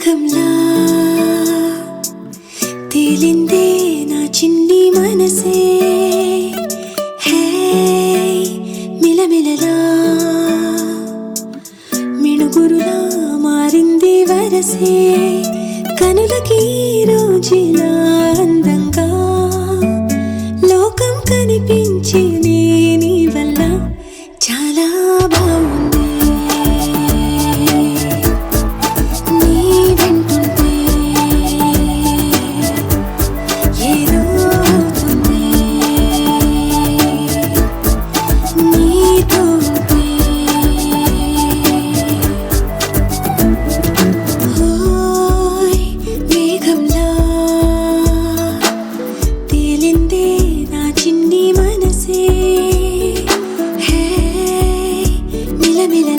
మేఘంలా తేలిందే నా చిన్ని మనసే. హే మిలమిలలా. మిణుగురులా మారింది వరసే. కనులకి రోజులా అందంగా. లోకం కనిపించి చెప్పింది నా చిన్ని మనసే. హే మిలమిల